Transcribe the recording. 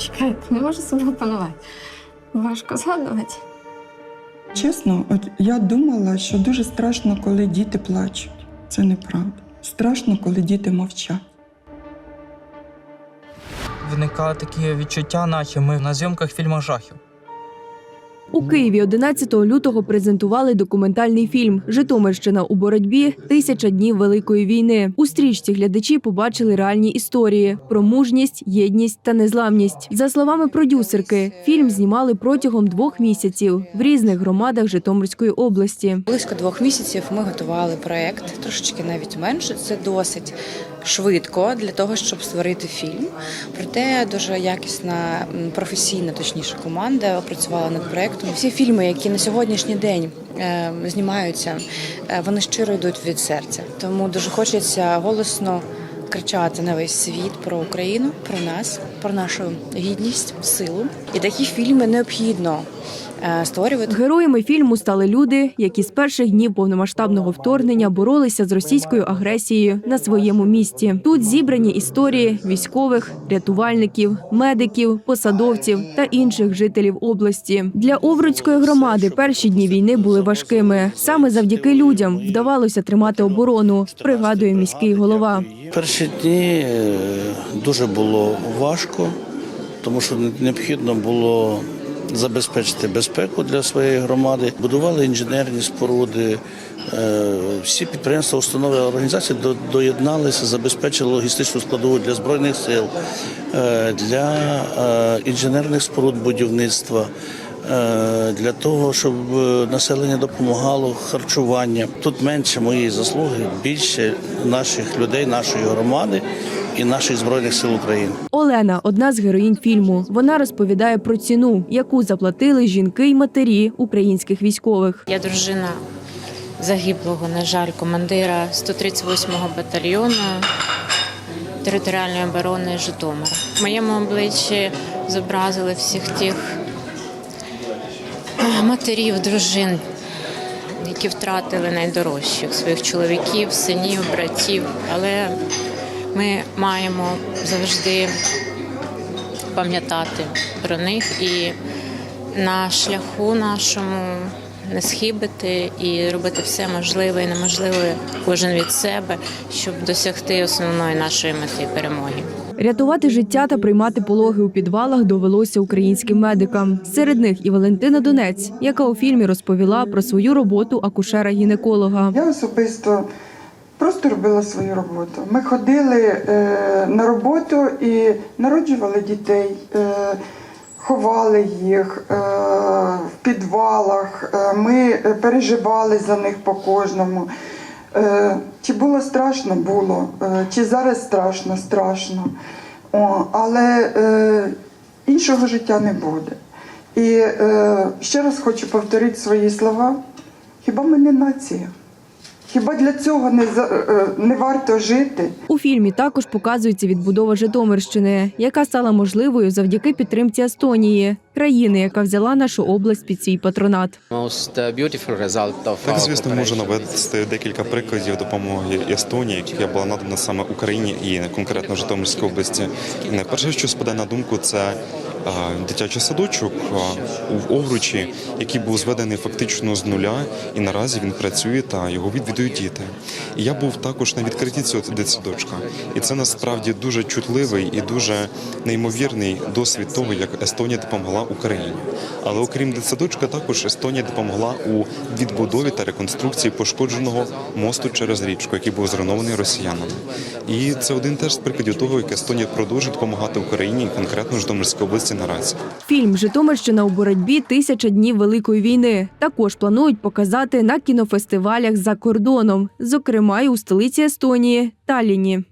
Чекайте, не можу себе опанувати. Важко згадувати. Чесно, от я думала, що дуже страшно, коли діти плачуть. Це неправда. Страшно, коли діти мовчать. Виникало таке відчуття, наче ми на зйомках фільму жахів. У Києві 11 лютого презентували документальний фільм Житомирщина у боротьбі тисяча днів великої війни. У стрічці глядачі побачили реальні історії про мужність, єдність та незламність. За словами продюсерки, фільм знімали протягом двох місяців в різних громадах Житомирської області. Близько двох місяців ми готували проект, трошечки навіть менше. Це досить швидко для того, щоб створити фільм. Проте дуже якісна, професійна, точніше, команда працювала над проектом. Всі фільми, які на сьогоднішній день е, знімаються, е, вони щиро йдуть від серця. Тому дуже хочеться голосно кричати на весь світ про Україну, про нас, про нашу гідність, силу. І такі фільми необхідно е, створювати. Героями фільму стали люди, які з перших днів повномасштабного вторгнення боролися з російською агресією на своєму місці. Тут зібрані історії військових, рятувальників, медиків, посадовців та інших жителів області. Для Овруцької громади перші дні війни були важкими. Саме завдяки людям вдавалося тримати оборону. Пригадує міський голова. Перші дні е, дуже було важко, тому що необхідно було забезпечити безпеку для своєї громади. Будували інженерні споруди. е, Всі підприємства, установи організації до- доєдналися, забезпечили логістичну складову для збройних сил, е, для інженерних споруд будівництва. Е, Для того щоб е, населення допомагало харчування. Тут менше моєї заслуги, більше наших людей, нашої громади і наших збройних сил України. Олена одна з героїнь фільму. Вона розповідає про ціну, яку заплатили жінки й матері українських військових. Я дружина загиблого, на жаль, командира 138-го батальйону територіальної оборони Житомира. В моєму обличчі зобразили всіх тих матерів, дружин, які втратили найдорожчих своїх чоловіків, синів, братів. Але ми маємо завжди пам'ятати про них і на шляху нашому не схибити і робити все можливе і неможливе кожен від себе, щоб досягти основної нашої мети перемоги. Рятувати життя та приймати пологи у підвалах довелося українським медикам. Серед них і Валентина Донець, яка у фільмі розповіла про свою роботу акушера-гінеколога. Я особисто просто робила свою роботу. Ми ходили е, на роботу і народжували дітей, е, ховали їх е, в підвалах. Ми переживали за них по кожному. Чи було страшно? Було. Е, чи зараз страшно? Страшно. О, але е, іншого життя не буде. І е, ще раз хочу повторити свої слова. Хіба ми не нація? Хіба для цього не, за- е, не варто жити? У фільмі також показується відбудова Житомирщини, яка стала можливою завдяки підтримці Естонії, країни, яка взяла нашу область під свій патронат. of Так, звісно, можу навести декілька прикладів допомоги Естонії, яка була надана саме Україні і конкретно Житомирській області. І найперше, що спаде на думку, це дитячий садочок в Овручі, який був зведений фактично з нуля, і наразі він працює та його відвідують діти. І я був також на відкритті цього дитсадочка. І це насправді дуже чутливий і дуже неймовірний досвід того, як Естонія допомогла Україні. Але окрім дитсадочка, також Естонія допомогла у відбудові та реконструкції пошкодженого мосту через річку, який був зруйнований росіянами. І це один теж з прикладів того, як Естонія продовжує допомагати Україні, конкретно Житомирській області наразі. Фільм Житомирщина у боротьбі тисяча днів великої війни також планують показати на кінофестивалях за кордоном, зокрема й у столиці Естонії Талліні.